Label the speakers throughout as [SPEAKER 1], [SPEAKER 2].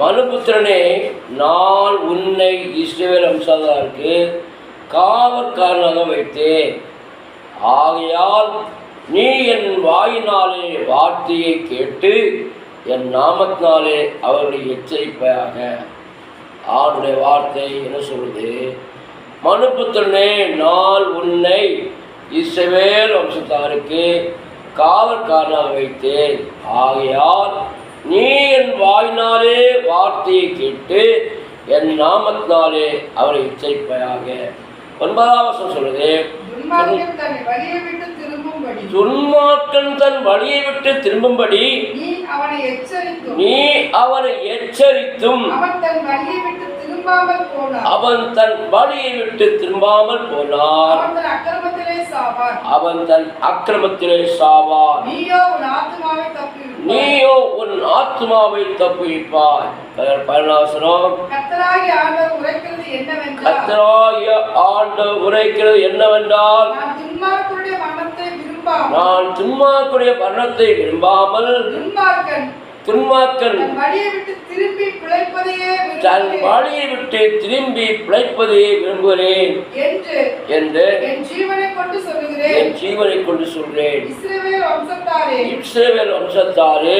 [SPEAKER 1] மனுபுத்திரனே நான் உன்னை இஸ்ரேல் அம்சாதாருக்கு காவற்காரனாக வைத்தேன். ஆகையால் நீ என் வாயினாலே வார்த்தையை கேட்டு என் நாமத்தினாலே அவர்களை எச்சரிப்பாயாக. அவருடைய வார்த்தை என்ன சொல்லுது? மனுபுத்திரனே நான் உன்னை இஸ்ரவேல் வம்சத்தாருக்கு காவற்காரனாக வைத்தேன். ஆகையால் நீ என் வாயினாலே வார்த்தையை கேட்டு என் நாமத்தினாலே அவரை எச்சரிப்பாயாக ஒன்பதாம் வசனம் சொல்லுது
[SPEAKER 2] துன்மார்க்கன் தன் வழியை விட்டு திரும்பும்படி. நீ அவனை எச்சரித்தும்.
[SPEAKER 1] அவனை
[SPEAKER 2] தன் வழியை விட்டு திரும்பாமல்
[SPEAKER 1] போனார்
[SPEAKER 2] அவன் தன் அக்கிரமத்திலே சாவான். நீயோ உன்
[SPEAKER 1] ஆத்மாவை தப்புவிப்பாய். பரணாசனம்
[SPEAKER 2] கத்தராகி ஆண்டவர் உரைக்கிறது என்னவென்றால் நான்
[SPEAKER 1] துன்மார்க்குடைய மரணத்தை விரும்பாமல்
[SPEAKER 2] துன்மார்க்கன் தன் வழியை விட்டு திரும்பி பிழைப்பதையே விரும்புகிறேன். என்று
[SPEAKER 1] என்று
[SPEAKER 2] என் ஜீவனை கொண்டு
[SPEAKER 1] சொல்றேன்.
[SPEAKER 2] இஸ்ரவேல் வம்சத்தாரே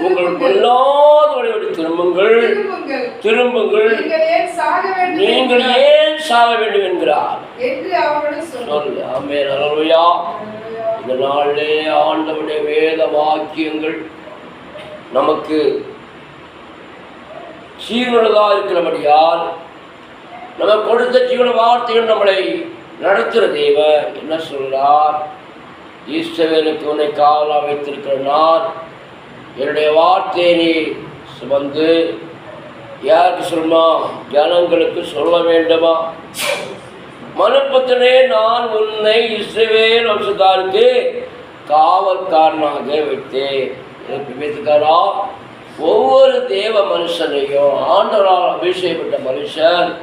[SPEAKER 2] உங்கள் விட்டு
[SPEAKER 1] உங்கள்
[SPEAKER 2] திரும்புங்கள்.
[SPEAKER 1] திரும்புங்கள்.
[SPEAKER 2] நீங்கள் ஏன் சாக வேண்டும் என்கிறார்?
[SPEAKER 1] சொல்லு ஆமே அலலுயா இந்த நாளிலே ஆண்டவருடைய வேத வாக்கியங்கள் நமக்கு ஜீவனுள்ளதாக இருக்கிறபடியால் நமக்கு கொடுத்த ஜீவன வார்த்தைகள் நம்மளை நடத்துகிற தேவன் என்ன சொல்கிறார் ஈஸ்வரனுக்கு உன்னை காவலாக வைத்திருக்கிற நான் என்னுடைய வார்த்தையை சுமந்து யாருக்கு சொல்லுமா? ஜனங்களுக்கு சொல்ல வேண்டுமா? மனுப்பத்தினே நான் உன்னை இஸ்ரவேல் வம்சத்தாருக்கு காவல்காரனாக வைத்தேன். எனக்கு ஒவ்வொரு தேவ மனுஷனையும் ஆண்டவரால் அபிஷேகப்பட்ட மனுஷன்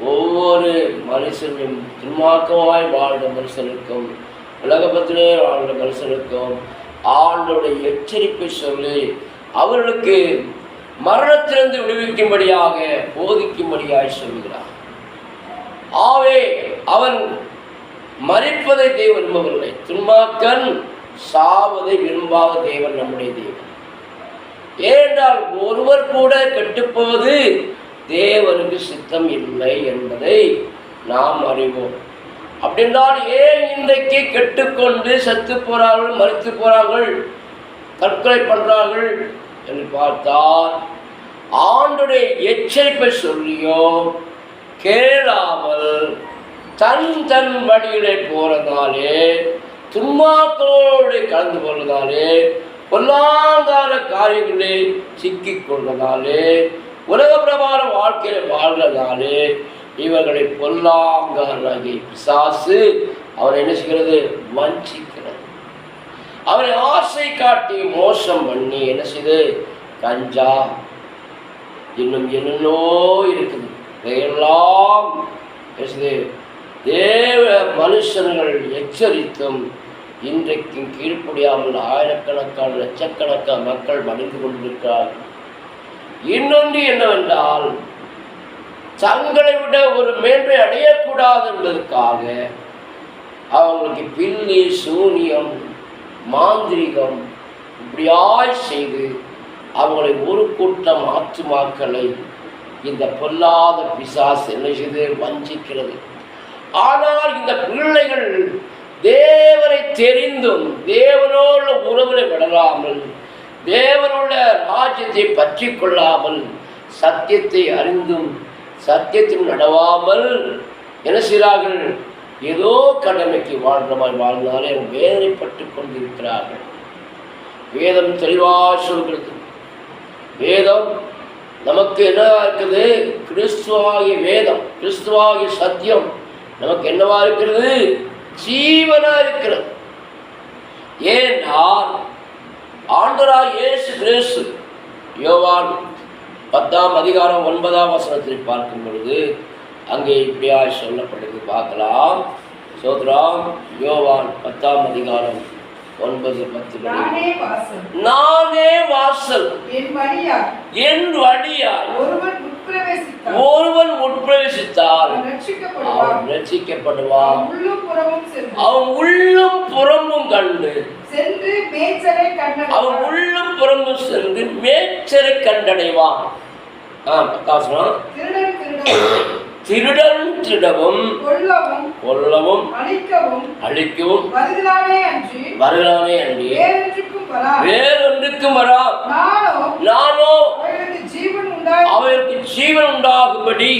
[SPEAKER 1] ஒவ்வொரு மனுஷனும் துன்மார்க்கமாய் வாழ்ந்த மனுஷனுக்கும் உலகபத்திலே வாழ்ந்த மனுஷனுக்கும் ஆண்டோடைய எச்சரிப்பை சொல்லி அவர்களுக்கு மரணத்திலிருந்து விடுவிக்கும்படியாக போதிக்கும்படியாக சொல்கிறார். ஆவே அவன் மறிப்பதை தேவன் விரும்பவில்லை. துன்மாக்கன் சாவதை விரும்பாத தேவன் நம்முடைய தேவன். ஏனென்றால் ஒருவர் கூட கெட்டுப்போவது தேவனுக்கு சித்தம் இல்லை என்பதை நாம் அறிவோம். அப்படின்றால் ஏன் இன்றைக்கு கெட்டுக்கொண்டு செத்து போகிறார்கள் மறித்து போகிறார்கள் தற்கொலை பண்ணுறார்கள் என்று பார்த்தால் ஆண்டுடைய எச்சரிப்பை சொல்லியோ கேளாமல் தன் தன் வழியிலே போகிறதாலே துன்மாக்களோடு கலந்து போகிறதாலே பொல்லாங்கார காரியங்களில் சிக்கிக் கொள்வதாலே உலக பிரபார வாழ்க்கையில் வாழ்கிறதாலே இவர்களை பொல்லாங்காரனாகி பிசாசு அவரை என்ன செய்கிறது? வஞ்சிக்கிறது. அவரை ஆசை காட்டி மோசம் பண்ணி என்ன செய்து? கஞ்சா. இன்னும் என்னென்னோ இருக்குது. இதையெல்லாம் தேவ மனுஷன்கள் எச்சரித்தும் இன்றைக்கும் கீழ்ப்படியாமல் ஆயிரக்கணக்கான லட்சக்கணக்கான மக்கள் மடிந்து கொண்டிருக்கிறார்கள். இன்னொன்று என்னவென்றால் தங்களை விட ஒரு மேன்மை அடையக்கூடாது என்பதற்காக அவங்களுக்கு பில்லி சூனியம் மாந்திரிகம் இப்படியாய் செய்து அவங்களை ஒரு கூட்டம் ஆத்துமாக்களை இந்த பொல்லாத பிசாஸ் என்ன செய்து? வஞ்சிக்கிறது. ஆனால் இந்த பிள்ளைகள் தேவனை தெரிந்தும் தேவனோடு உறவுகளை விடலாமல் தேவனுள்ள ராஜ்யத்தை பற்றி கொள்ளாமல் சத்தியத்தை அறிந்தும் சத்தியத்தில் நடவாமல் என்ன செய்கிறார்கள்? ஏதோ கடமைக்கு வாழ்றமாய் வாழ்ந்தாலே வேதனைப்பட்டு கொண்டிருக்கிறார்கள். வேதம் தெளிவாக சொல்கிறது. வேதம் நமக்கு என்னவா இருக்குது? கிறிஸ்துவாகிய வேதம் கிறிஸ்துவாகிய சத்தியம் நமக்கு என்னவா இருக்கிறது? ஜீவனா இருக்கிறது. ஏனால் ஆண்டராய் இயேசு கிறிஸ்து யோவான் பத்தாம் அதிகாரம் ஒன்பதாம் வசனத்தில் பார்க்கும் பொழுது அங்கே இப்படியாய் சொல்லப்பட்டது. பார்க்கலாம். சோத்ராம் யோவான் பத்தாம் அதிகாரம் ஒன்பது பத்து
[SPEAKER 2] நானே வாசல். என்
[SPEAKER 1] வழியாய்.
[SPEAKER 2] ஒருவன்
[SPEAKER 1] உட்பிரவேசித்தால்
[SPEAKER 2] அவன் சென்று
[SPEAKER 1] அவன் உள்ளும் புறமும் கண்டு
[SPEAKER 2] சென்று
[SPEAKER 1] அவன்
[SPEAKER 2] கண்டடைவான்.
[SPEAKER 1] உள்ளும் புறமும் சென்று மேய்ச்சலை கண்டடைவான்.
[SPEAKER 2] திருடன் திருடவும் கொல்லவும் அழிக்கவும் வருகிறானே அன்றி வேறொன்றுக்கும் வரா. நானோ
[SPEAKER 1] அவருக்கு ஜீவன் உண்டாகும்படி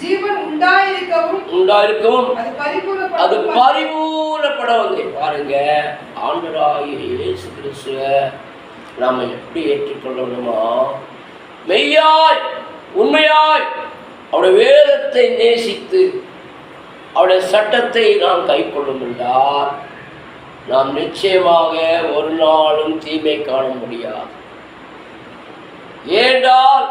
[SPEAKER 2] ஜீவன் உண்டாயிருக்கவும்
[SPEAKER 1] உண்டாயிருக்கவும்.
[SPEAKER 2] அது
[SPEAKER 1] பரிபூர்ணப்பட வந்து பாருங்க ஆண்டராகிய இயேசு கிறிஸ்துவ நாம எப்படி ஏற்றுக்கொள்ளணுமா மெய்யாய் உண்மையாய் அவருடைய வேதத்தை நேசித்து அவருடைய சட்டத்தை நாம் கைக்கொள்ளும் என்றால் நாம் நிச்சயமாக ஒரு நாளும் தீமை காண முடியாது. ஏனென்றால்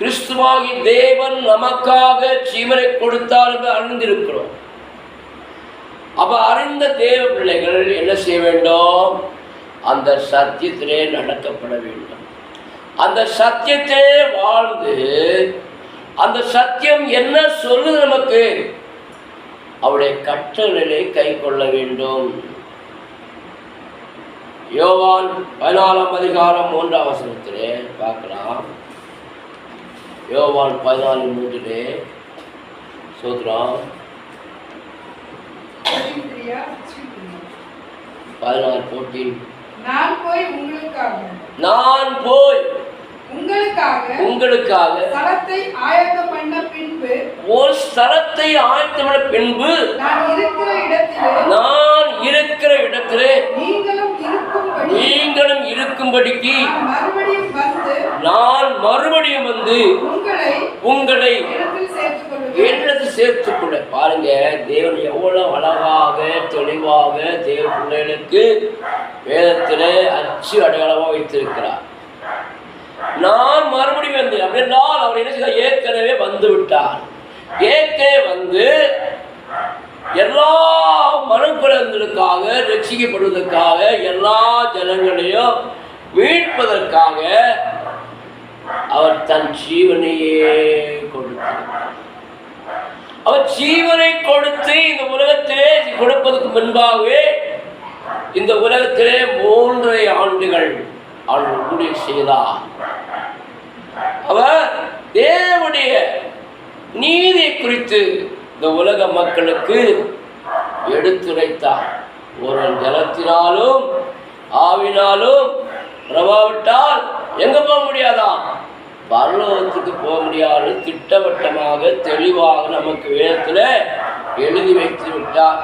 [SPEAKER 1] கிறிஸ்துவாகி தேவன் நமக்காக ஜீவனை கொடுத்தார் என்று அறிந்திருக்கிறோம். அப்ப அறிந்த தேவ பிள்ளைகள் என்ன செய்ய வேண்டும்? அந்த சத்தியத்திலே நடக்கப்பட வேண்டும். அந்த சத்தியத்திலே வாழ்ந்து அந்த சத்தியம் என்ன சொல்லு நமக்கு? அவருடைய கட்டளைகளை கை கொள்ள வேண்டும். யோவான் பதினாலாம் அதிகாரம் மூன்றாம் வசனத்திலே பார்க்கலாம். யோவான் பதினாலு மூன்றிலே சோத்ரம்? பதினாறு போட்டின்
[SPEAKER 2] நான் போய் உங்களுக்காக
[SPEAKER 1] நான் போய்
[SPEAKER 2] உங்களுக்காக
[SPEAKER 1] உங்களுக்காக
[SPEAKER 2] ஸ்தலத்தை ஆயத்தம் பண்ண பின்பு
[SPEAKER 1] ஒரு ஸ்தலத்தை ஆயத்தமிட பின்பு
[SPEAKER 2] நான் இருக்கிற இடத்திலே
[SPEAKER 1] நான் இருக்கிற இடத்திலே
[SPEAKER 2] நீங்களும் இருக்கும்படி
[SPEAKER 1] நீங்களும் இருக்கும்படிக்கு
[SPEAKER 2] மறுபடியும் வந்து
[SPEAKER 1] நான் மறுபடியும் வந்து
[SPEAKER 2] உங்களை
[SPEAKER 1] என்னது சேர்த்துக்கொள்ள? பாருங்க தேவன் எவ்வளவு அழகாக தெளிவாக தேவ பிள்ளைகளுக்கு வேதத்திலே அச்சு அடையாளமாக வைத்திருக்கிறார். நான் மறுபடியும் வந்து அப்படின்னால் அவர் என்ன செய்தார்? ஏற்கனவே வந்து விட்டார். ஏற்கனவே வந்து எல்லா மனுக்குலங்களுக்காக ரட்சிக்கப்படுவதற்காக எல்லா ஜனங்களையும் மீட்பதற்காக அவர் தன் ஜீவனையே கொடுத்தார். அவர் ஜீவனை கொடுத்து இந்த உலகத்திலே கொடுப்பதற்கு முன்பாகவே இந்த உலகத்திலே மூன்றரை ஆண்டுகள் அவர் ஊழியம் செய்தார் அவர் தேவனுடைய நீதி குறித்து இந்த உலக மக்களுக்கு எடுத்துரைத்தார். ஒரு ஜலத்தினாலும் ஆவினாலும் பிரபாவிட்டால் எங்க போக முடியாதா? பரலோகத்துக்கு போக முடியாது திட்டவட்டமாக தெளிவாக நமக்கு வேதத்தில் எழுதி வைத்து விட்டார்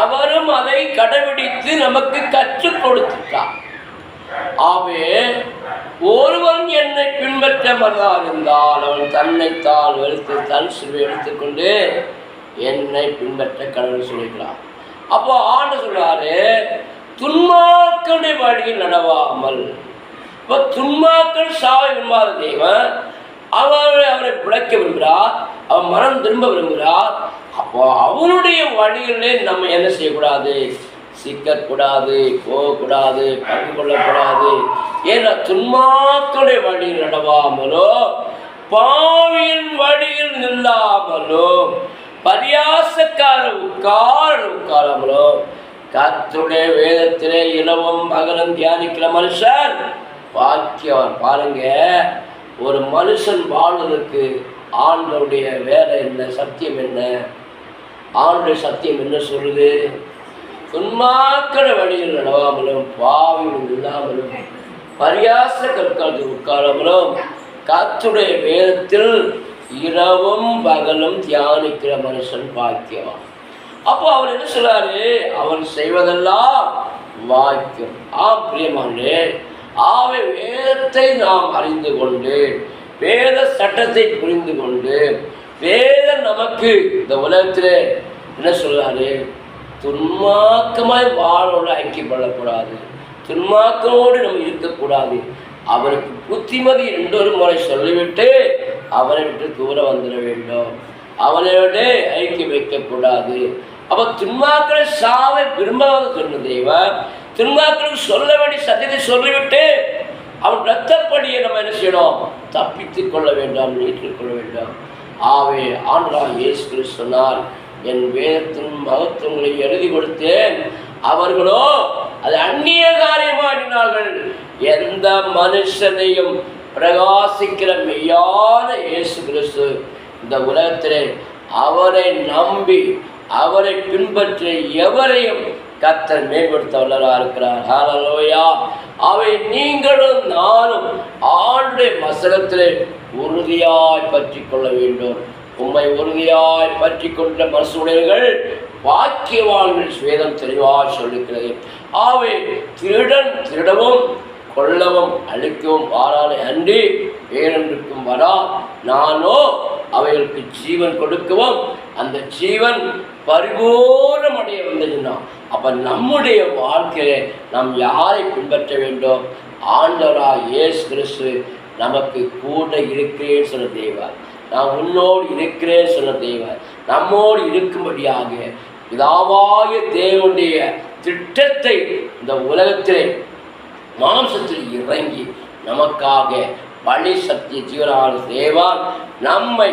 [SPEAKER 1] அவரும் அதை கடைபிடித்து நமக்கு கற்றுக் கொடுத்துட்டார். ஆவே ஒருவன் என்னை பின்பற்ற மறந்தால் இருந்தால் அவன் தன்னைத்தால் வெறுத்து தன் சிறுவை எடுத்துக்கொண்டு என்னை பின்பற்ற கடவுள் சொல்லிக்கிறான் அப்போ ஆண்டு சொல்றாரு துன்மாக்களுடைய வழியில் நடவாமல் இப்போ துன்மாக்கள் சாவை விரும்பாத தேவன் அவரை அவரை பிழைக்க விரும்புகிறார் அவன் மனம் திரும்ப விரும்புகிறார். அப்போ அவனுடைய வழிகளிலே நம்ம என்ன செய்யக்கூடாது? சிக்கக்கூடாது போகக்கூடாது பங்கு கொள்ளக்கூடாது. ஏன்னா துன்மாக்களுடைய வழியில் நடவாமலோ பாவியின் வழியில் நில்லாமலோ பரியாசக்கார உட்கார உட்காராமலோ கத்தருடைய வேதத்திலே இளவும் அகலம் தியானிக்கிற மனுஷன். வாக்கியம் பாருங்க ஒரு மனுஷன் வாழ்வதற்கு ஆண்டவருடைய வேலை என்ன சத்தியம் என்ன? ஆண்டுடைய சத்தியம் என்ன சொல்லுது? துன்மாக்கிற வழியில் நடவாமலும் பாவியும் இல்லாமலும் பரியாச கற்காலத்தில் உட்காராமலும் கத்துடைய வேதத்தில் இரவும் பகலும் தியானிக்கிற மனுஷன் பாக்கியவான். அப்போ அவர் என்ன சொல்றாரு? அவன் செய்வதெல்லாம் வாக்கியம் ஆ பிரியமானே ஆவை வேதத்தை நாம் அறிந்து கொண்டு வேத சட்டத்தை புரிந்து கொண்டு வேதம் நமக்கு இந்த உலகத்தில் என்ன சொல்றாரு? துன்மாக்கமாய் வாழோடு ஐக்கியப்படக்கூடாது துன்மாக்கமோடு நம்ம இருக்கக்கூடாது. அவருக்கு புத்திமதி ரெண்டொரு முறை சொல்லிவிட்டு அவரை விட்டு தூரம் வந்துட வேண்டும். அவனை ஐக்கியம் வைக்கக்கூடாது. அப்போ துன்மாக்களை சாவை விரும்பாத சொன்ன தெய்வம் திருமாக்களுக்கு சொல்ல வேண்டிய சத்தியத்தை சொல்லிவிட்டு அவன் ரத்தப்படியை நம்ம என்ன செய்யணும்? தப்பித்துக் கொள்ள வேண்டாம் ஏற்றுக்கொள்ள கொள்ள வேண்டாம். ஆவே ஆண்டா இயேசு கிறிஸ்து சொன்னார் என் வேதத்தின் மகத்துவங்களை எழுதி கொடுத்தேன். அவர்களோ அது அந்நிய காரியமாடினார்கள் எந்த மனுஷனையும் பிரகாசிக்கிற மெய்யான இயேசு கிறிஸ்து இந்த உலகத்திலே அவரை நம்பி அவரை பின்பற்றி எவரையும் கத்தர் மேம்படுத்த வல்லரா இருக்கிறார். ஹalleluya அவை நீங்களும் நானும் ஆண்டு வசனத்திலே உறுதியாய் பற்றி கொள்ள வேண்டும். உண்மை உறுதியாய் பற்றி கொண்ட மனசுடையர்கள் வாக்கியவான்கள் வேதம் தெளிவாக சொல்லுகிறது. அவை திருடன் திருடவும் கொல்லவும் அழிக்கவும் வாரானை அன்றி வேறொன்றுக்கும் வரா. நானோ அவைகளுக்கு ஜீவன் கொடுக்கவும் அந்த ஜீவன் பரிபூர்ணம் அடைய வந்ததுன்னா அப்போ நம்முடைய வாழ்க்கையை நாம் யாரை பின்பற்ற வேண்டும்? ஆண்டவரா இயேசு கிறிஸ்து நமக்கு கூட இருக்கிறேன்னு சொன்ன தேவன். நான் உன்னோடு இருக்கிறேன் சொன்ன தேவன். நம்மோடு இருக்கும்படியாக பிதாவாய தேவனுடைய திட்டத்தை இந்த உலகத்திலே மாம்சத்தில் இறங்கி நமக்காக வழி சக்தி ஜீவனான தேவான் நம்மை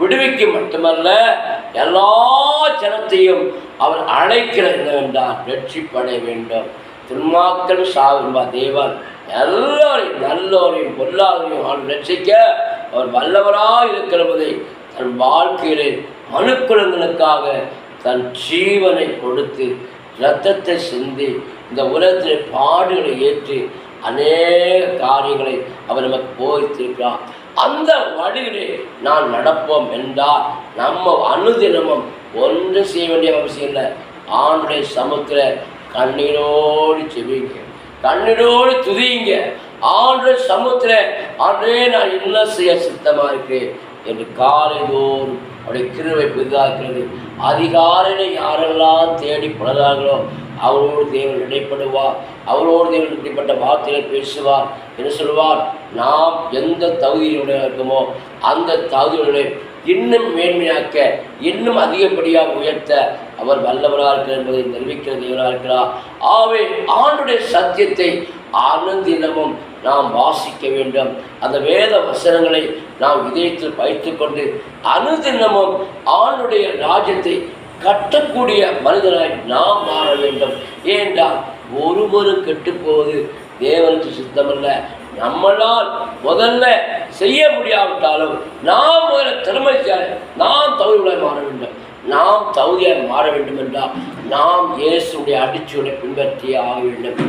[SPEAKER 1] விடுவிக்க மட்டுமல்ல எல்லா ஜனத்தையும் அவர் அழைக்கிற என்னவென்றால் வெற்றிப்பட வேண்டும். துன்மாக்கள் சாகும்பா தேவன் எல்லோரையும் நல்லோரையும் பொல்லாதரையும் அவர் ரட்சிக்க அவர் வல்லவராக இருக்கிறபதை தன் வாழ்க்கையிலே மனுக்குலங்களுக்காக தன் ஜீவனை கொடுத்து இரத்தத்தை சிந்தி இந்த உலகத்தில் பாடுகளை ஏற்றி அநேக காரியங்களை அவர் நமக்கு போதித்திருக்கிறார். அந்த வழியிலே நான் நடப்போம் என்றால் நம்ம அனுதினமும் ஒன்றும் செய்ய வேண்டிய அவசியம் இல்லை. ஆண்டுடைய சமுத்திர கண்ணீரோடு செவிங்க கண்ணீரோடு துதியுங்க ஆண்டு சமுத்திர ஆண்டே நான் என்ன செய்ய சித்தமா இருக்கிறேன் என்று காலை தோறும் அவருடைய கிருவை பெரிதாக்கிறது அதிகாலையில யாரெல்லாம் தேடி பழகிறார்களோ அவரோடு தேவன் இடைப்படுவார் அவரோடு தேவன் இப்படிப்பட்ட வார்த்தைகளை பேசுவார் என்ன சொல்லுவார் நாம் எந்த தகுதியுடைய இருக்குமோ அந்த தகுதியுடைய இன்னும் மேன்மையாக்க இன்னும் அதிகப்படியாக உயர்த்த அவர் வல்லவராக இருக்கிறார் என்பதை நிரூபிக்கிற தேவனாக இருக்கிறார். ஆவே ஆண்டுடைய சத்தியத்தை ஆனந்தினமும் நாம் வாசிக்க வேண்டும். அந்த வேத வசனங்களை நாம் இதயத்தில் வைத்துக்கொண்டு அனுதினமும் ஆணுடைய ராஜ்யத்தை கட்டக்கூடிய மனிதராய் நாம் மாற வேண்டும். ஏனென்றால் ஒருவரும் கெட்டுப்போவது தேவனுக்கு சித்தமல்ல. நம்மளால் முதல்ல செய்ய முடியாவிட்டாலும் நாம் முதல்ல திறமைச்சால் நாம் தகுதிகளை மாற வேண்டும். நாம் தகுதியாக மாற வேண்டும் என்றால் நாம் இயேசுடைய அடிச்சுடைய பின்பற்றியே ஆக வேண்டும்.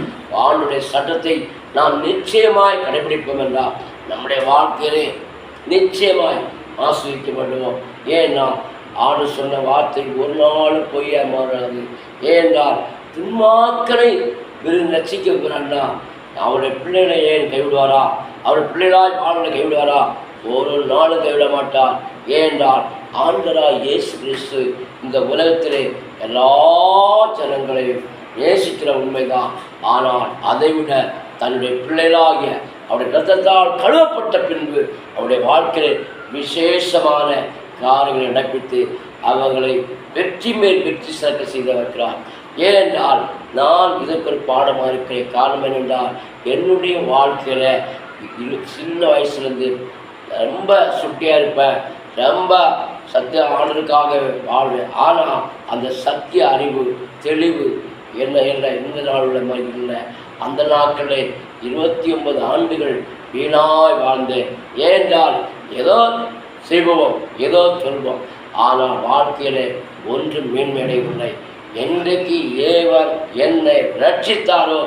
[SPEAKER 1] ஆண்டுடைய சட்டத்தை நாம் நிச்சயமாய் கடைபிடிப்போம் என்றால் நம்முடைய வாழ்க்கையிலே நிச்சயமாய் ஆஸ்வதிக்கப்படுவோம் ஏன்னா ஆண்டு சொன்ன வார்த்தை ஒரு நாள் பொய்யா மாறாது ஏனென்றால் துன்மாக்களை விரு ரசிக்க பிறண்டா அவருடைய பிள்ளைகளை ஏன் கைவிடுவாரா? அவருடைய பிள்ளைகளாய் வாழ்களை கைவிடுவாரா? ஒரு நாளும் கைவிட மாட்டார். ஏனென்றால் ஆண்டராய் இயேசு கிறிஸ்து இந்த உலகத்திலே எல்லா ஜனங்களையும் நேசிக்கிற உண்மைதான். ஆனால் அதைவிட தன்னுடைய பிள்ளைகளாகிய அவருடைய ரத்தத்தால் கழுவப்பட்ட பின்பு அவருடைய வாழ்க்கையில் விசேஷமான காரியங்களை நடப்பித்து அவர்களை வெற்றி மேல் வெற்றி சிறக்க செய்து வைக்கிறார் ஏனென்றால் நான் இதற்கு ஒரு பாடமாக இருக்கிற. காரணம் என்னென்றால் என்னுடைய வாழ்க்கையில் இரு சின்ன வயசுலேருந்து ரொம்ப சுட்டியாக இருப்பேன். ரொம்ப சத்திய ஆண்டனுக்காக வாழ்வேன். ஆனால் அந்த சத்திய அறிவு தெளிவு என்ன என்ன எந்த நாள் உள்ள மாதிரி இல்லை. அந்த நாட்களில் இருபத்தி ஒன்பது ஆண்டுகள் வீணாய் வாழ்ந்தேன். ஏனென்றால் ஏதோ செய்வோம். ஏதோ சொல்வோம். ஆனால் வாழ்க்கையிலே ஒன்றும் மேன்மையடையவில்லை என்றைக்கு ஏவர் என்னை ரட்சித்தாரோ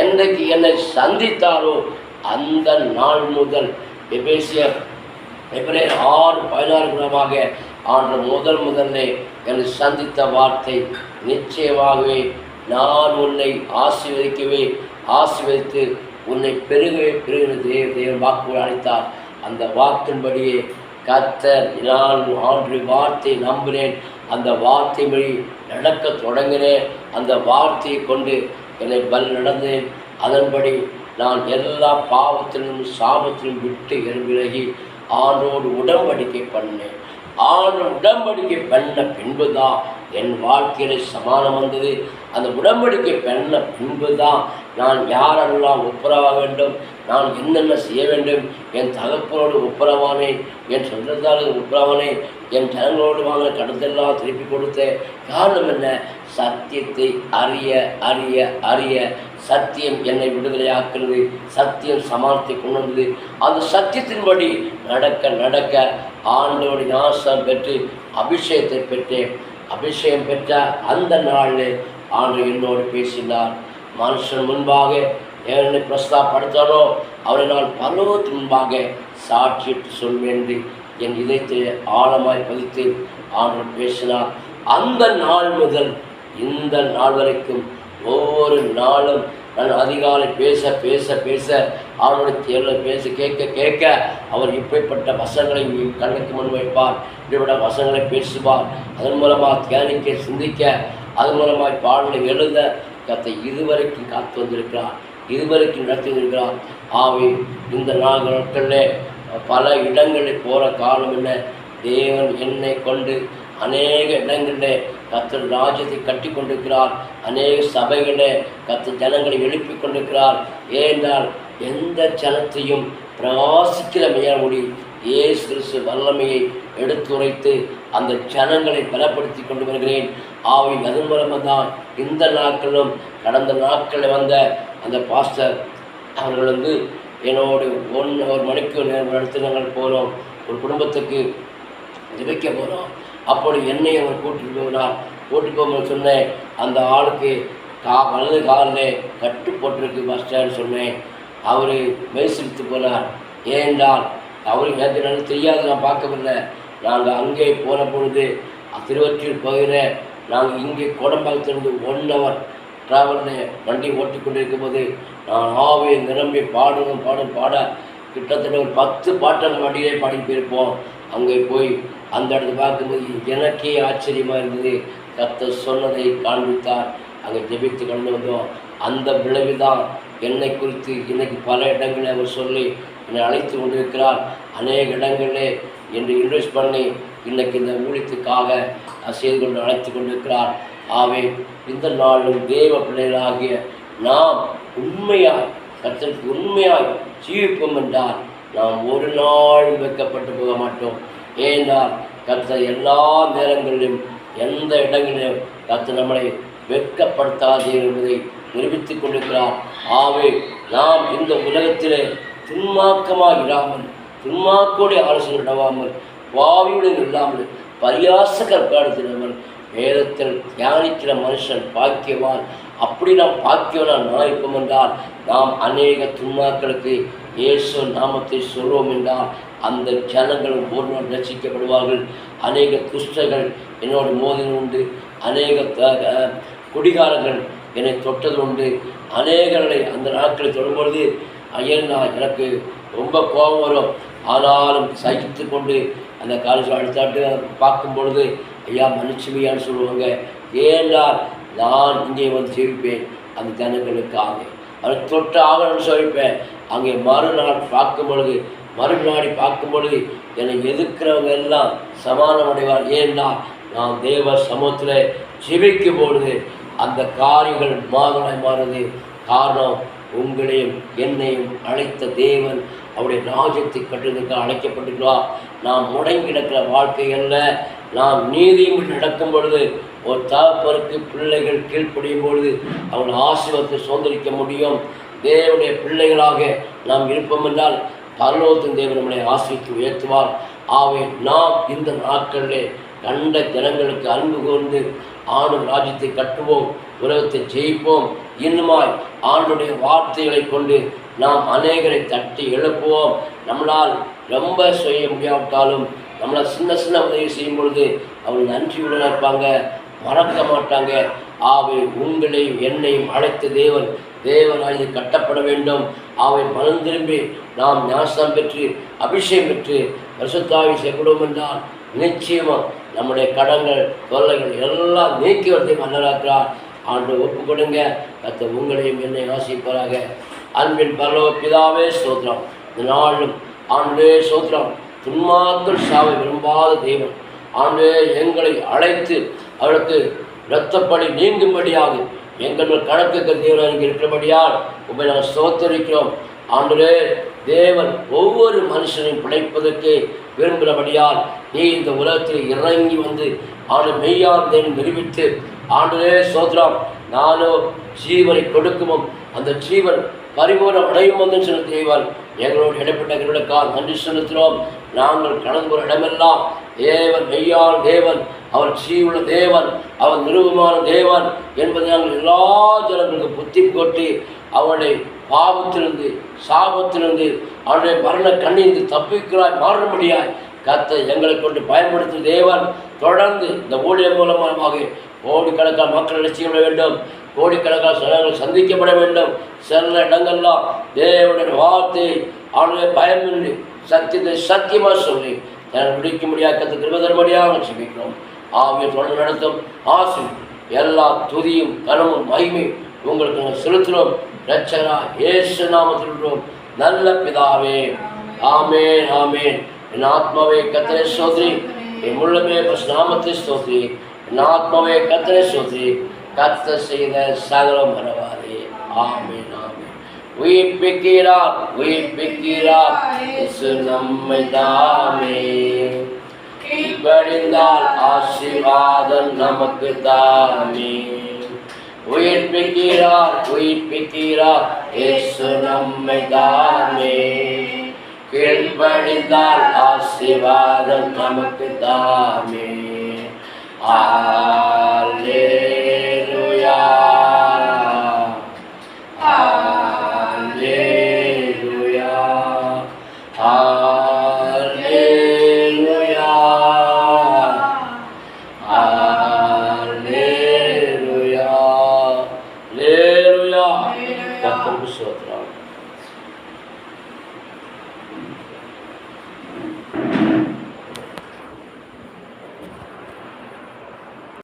[SPEAKER 1] என்றைக்கு என்னை சந்தித்தாரோ அந்த நாள் முதல் எபேசியர் எபிரேயர் ஆறு பதினாறு குணமாக ஆண்டு முதல் முதல்ல என்னை சந்தித்த வார்த்தை நிச்சயமாகவே நான் உன்னை ஆசீர்வதிக்கவே ஆசீர்வதித்து உன்னை பெருகவே பெருகின தேவ தேவன் வாக்கு அளித்தார். அந்த வாக்கின்படியே கத்தர் நான் ஆண்டு வார்த்தையை நம்பினேன் அந்த வார்த்தை வழி நடக்க தொடங்கினேன். அந்த வார்த்தையை கொண்டு என்னை பல் நடந்தேன். அதன்படி நான் எல்லா பாவத்திலும் சாபத்திலும் விட்டு விலகி ஆண்டோடு உடம்படிக்கை பண்ணேன். ஆண்டு உடம்படிக்கை பண்ண பின்புதான் என் வாழ்க்கையில் சமானம் வந்தது. அந்த உடம்படிக்கை பெண்ண பின்பு தான் நான் யாரெல்லாம் ஒப்புரவாக வேண்டும் நான் என்னென்ன செய்ய வேண்டும் என் தகப்பனோடு ஒப்புரவானேன் என் சொந்தத்தாருக்கு ஒப்புரவானேன் என் ஜனங்களோடு வாங்க கடத்தெல்லாம் திருப்பி கொடுத்தேன் காரணம் என்ன? சத்தியத்தை அறிய அறிய அறிய. சத்தியம் என்னை விடுதலையாக்குறது சத்தியம் சமாளத்தை கொண்டு வந்தது. அந்த சத்தியத்தின்படி நடக்க நடக்க ஆண்டோடு நாசம் பெற்று அபிஷேகத்தை பெற்றேன். அபிஷேகம் பெற்ற அந்த நாளில் ஆண்டு என்னோடு பேசினார். மனுஷன் முன்பாக என்னை பிரஸ்தாப்படுத்தானோ அவரை நான் பலவத்து முன்பாக சாட்சியிட்டு சொல்வேன் என்று என் இதயத்தை ஆழமாய் பதித்து ஆண்டு பேசினார். அந்த நாள் முதல் இந்த நாள் வரைக்கும் ஒவ்வொரு நாளும் நான் அதிகாலை பேச பேச பேச அவருடைய தேர்தல் பேச கேட்க கேட்க அவர் இப்படிப்பட்ட வசங்களை கண்ணுக்கு முன் வைப்பார். இப்படிப்பட்ட வசங்களை பேசுவார். அதன் மூலமாக தியானிக்க சிந்திக்க அது மூலமாய் பாடலை எழுத கத்தை இதுவரைக்கும் காத்து வந்திருக்கிறார். இதுவரைக்கும் நடத்தி வந்திருக்கிறார். ஆவி இந்த நான்கு நாட்களில் பல இடங்களில் போகிற காலம் என்ன? தேவன் என்னை கொண்டு அநேக இடங்களில் கத்தர் ராஜ்யத்தை கட்டி கொண்டிருக்கிறார் அநேக சபைகளே கத்து ஜனங்களை எழுப்பி கொண்டிருக்கிறார் ஏனென்றால் எந்த ஜனத்தையும் பிரவாசிக்கிற மேலமுடி இயேசு கிறிஸ்து வல்லமையை எடுத்துரைத்து அந்த ஜனங்களை பலப்படுத்தி கொண்டு வருகிறேன். ஆவி அதன் மூலமாக தான் இந்த நாட்களும் கடந்த நாட்களில் வந்த அந்த பாஸ்டர் அவர்கள் வந்து என்னோடு ஒன் ஒரு மணிக்கு நேரம் நாங்கள் போகிறோம் ஒரு குடும்பத்துக்கு ஜபிக்க போகிறோம் அப்படி என்னை அவர் கூட்டிட்டு போனார். கூட்டிட்டு போகும்போது சொன்னேன் அந்த ஆளுக்கு கா வலது காலில் கட்டு போட்டிருக்கு பாஸ்டர்னு சொன்னேன். அவர் மெய்சிலித்து போனார். ஏனென்றால் அவருக்கு நேற்று தெரியாது நான் பார்க்கவில்லை. நாங்கள் அங்கே போன பொழுது திருவற்றில் போகிற நாங்கள் இங்கே கோடம்பாக்கத்திலிருந்து ஒன் ஹவர் ட்ராவலில் வண்டி ஓட்டி கொண்டிருக்கும் இருக்கும்போது நான் ஆவே நிரம்பி பாடணும் பாடும் பாட கிட்டத்தட்ட ஒரு பத்து பாட்டு அந்த வண்டியிலே பாடி போயிருப்போம் அங்கே போய் அந்த இடத்துல பார்க்கும்போது எனக்கே ஆச்சரியமாக இருந்தது. கத்த சொன்னதை காண்பித்தார். அங்கே ஜெபித்து கொண்டு வந்தோம். அந்த விளைவு தான் என்னை குறித்து இன்னைக்கு பல இடங்களில் அவர் சொல்லி என்னை அழைத்து கொண்டிருக்கிறார். அநேக இடங்களில் என்று இன்வெஸ்ட் பண்ணி இன்றைக்கு இந்த ஊழியத்துக்காக செய்து கொண்டு அழைத்து கொண்டிருக்கிறார். ஆவே இந்த நாளும் தேவ பிள்ளைகளாகிய நாம் உண்மையாய் கர்த்தருக்கு உண்மையாய் ஜீவிப்போம் என்றால் நாம் ஒரு நாள் வெட்கப்பட்டு போக மாட்டோம். ஏனால் கத்த எல்லா நேரங்களிலும் எந்த இடங்களிலும் கர்த்தர் நம்மளை வெட்கப்படுத்தாது என்பதை நிரூபித்து கொண்டிருக்கிறார். ஆவே நாம் இந்த உலகத்திலே துன்மாக்கமாக இராமல் துன்மாக்கோடைய ஆலோசனை விடாமல் பாவியுடன் இல்லாமல் பரியாச கற்காலத்தினவன் வேதத்தில் தியானிக்கிற மனுஷன் பாக்கியவான். அப்படி நாம் பாக்கியவனால் நினைப்போம் என்றால் நாம் அநேக துன்மாக்களுக்கு இயேசு நாமத்தை சொல்வோம் என்றால் அந்த ஜனங்களும் ஒருவர் ரசிக்கப்படுவார்கள். அநேக துஷ்டர்கள் என்னோட மோதின உண்டு. அநேக த- என்னை தொட்டது உண்டு. அநேகர்களை அந்த நாட்களை தொடும்பொழுது ஐயன்னா எனக்கு ரொம்ப கோபம் வரும். ஆனாலும் சகித்து கொண்டு அந்த காலேஜ் அடுத்தாட்டு பார்க்கும் பொழுது ஐயா மன்னிச்சுமையான்னு சொல்லுவாங்க. ஏன்றால் நான் இங்கே வந்து ஜெயிப்பேன் அந்த ஜனங்களுக்காக அதை தொட்டு ஆகணும்னு சொல்லிப்பேன். அங்கே மறுநாள் பார்க்கும் பொழுது மறுநாடி பார்க்கும் பொழுது என்னை எதிர்க்கிறவங்க எல்லாம் சமானம் அடைவார் ஏன்னா நான் தேவ சமூகத்தில் ஜெபிக்கும் பொழுது அந்த காரியங்கள் மாதனாய் மாறுது காரணம் உங்களையும் என்னையும் அழைத்த தேவன் அவருடைய ராஜ்யத்தை கட்டுவதற்கு அழைக்கப்பட்டிருக்கிறார் நாம் முடங்கி கிடக்கிற வாழ்க்கை அல்ல. நாம் நீதியும் நடக்கும் பொழுது ஒரு தகப்பருக்கு பிள்ளைகள் கீழ்ப்படியும் பொழுது அவன் ஆசீர்வாதத்தை சுதந்திரிக்க முடியும். தேவனுடைய பிள்ளைகளாக நாம் இருப்போம் என்றால் பரலோகத்தின் தேவன் நம்மளை ஆசிரித்து உயர்த்துவார். ஆகவே நாம் இந்த நாட்களிலே கண்ட ஜனங்களுக்கு அன்பு கூர்ந்து ஆண்டு ராஜ்யத்தை கட்டுவோம் உலகத்தை ஜெயிப்போம். இன்னுமாய் ஆண்டுடைய வார்த்தைகளை கொண்டு நாம் அநேகரை தட்டி எழுப்புவோம். நம்மளால் ரொம்ப செய்ய முடியாவிட்டாலும் நம்மளால் சின்ன சின்ன உதவி செய்யும் பொழுது அவங்க நன்றியுடன் இருப்பாங்க மறக்க மாட்டாங்க. ஆவை உங்களையும் என்னையும் அழைத்த தேவன் தேவனாய் கட்டப்பட வேண்டும். அவை மனம் திரும்பி நாம் ஞாசம் பெற்று அபிஷேகம் பெற்று பரிசுத்தாவி செய்யப்படும் என்றால் நிச்சயமாக நம்முடைய கடன்கள் தொல்லைகள் எல்லாம் நீக்கி வரதை மன்னராக்கிறார் ஆண்டு ஒப்பு கொடுங்க கத்த உங்களையும் என்னை ஆசிப்பாராக அன்பின் பரலோக பிதாவே சோத்ரம் இந்த நாளும் ஆண்டே சோத்ரம் துன்மாக்கள் சாவை விரும்பாத தெய்வம் ஆண்டே எங்களை அழைத்து அவளுக்கு இரத்தப்படி நீங்கும்படியாக எங்கள் மேல் கணக்குகள் தேவன் இருக்கிறபடியால் உண்மை நாங்கள் சோத்தரிக்கிறோம் ஆண்டரே தேவன் ஒவ்வொரு மனுஷனையும் பிழைப்பதற்கு விரும்புகிறபடியால் நீ இந்த உலகத்தில் இறங்கி வந்து ஆண்டு மெய்யார் தேவன் நிரூபித்து ஆண்டுலே சோத்ராம் நானோ ஜீவனை கொடுக்கவும் அந்த ஜீவன் பரிபூர்ணம் அடையும் வந்து சொன்ன தேவன். எங்களோடு இடைப்பட்ட எங்களுக்கால் நன்றி செலுத்தினோம் நாங்கள் கடந்து ஒரு இடமெல்லாம் தேவன் மெய்யால் தேவன் அவர் சீவுள்ள தேவன் அவர் நிருபமான தேவன் என்பதை நாங்கள் எல்லா ஜனங்களுக்கு புத்தி கொட்டி அவனை பாவத்திலிருந்து சாபத்திலிருந்து அவனுடைய மரண கண்ணிந்து தப்பிக்கிறாய் மாறும்படியாய் கத்தை எங்களை கொண்டு பயன்படுத்தும் தேவன். தொடர்ந்து இந்த ஊழியர் மூலமாக கோடிக்கணக்கான மக்கள் நிச்சயம் வேண்டும். கோடிக்கணக்கான ஜனங்கள் சந்திக்கப்பட வேண்டும். சில இடங்கள்லாம் தேவனுடைய வார்த்தை அவனுடைய பயமின்றி சத்தியத்தை சத்தியமாக சொல்லி எனக்கு பிடிக்க முடியாது கத்து கிருபதர்மடியாக ஜெபிக்கிறோம். ஆகிய தொடர் நடத்தும் ஆசை எல்லா துதியும் கனமும் மகிமையும் உங்களுக்கு நாங்கள் செலுத்துகிறோம். ரச்சனா ஏசு நாமத்தில் நல்ல பிதாவே ஆமேன் ஆமேன். என் ஆத்மாவே கத்தரை சோதரி என் உள்ளமே நாமத்தை சோதரி என் ஆத்மாவே கத்தரை சோதரி கத்த செய்த சகலம் மறவாதே ஆமேன் ஆமேன் உயிர்ப்பிக்கிறார் உயிர்ப்பிக்கிறார் இயேசு நம்மை தாமே கீழ்ப்படிந்தால் ஆசீர்வாதம் நமக்கு தாமே உயிர்ப்பிக்கிறார் உயிர்ப்பிக்கிறார் இயேசு நம்மை தாமே கீழ்ப்படிந்தால் ஆசீர்வாதம் நமக்கு தாமே ஆலே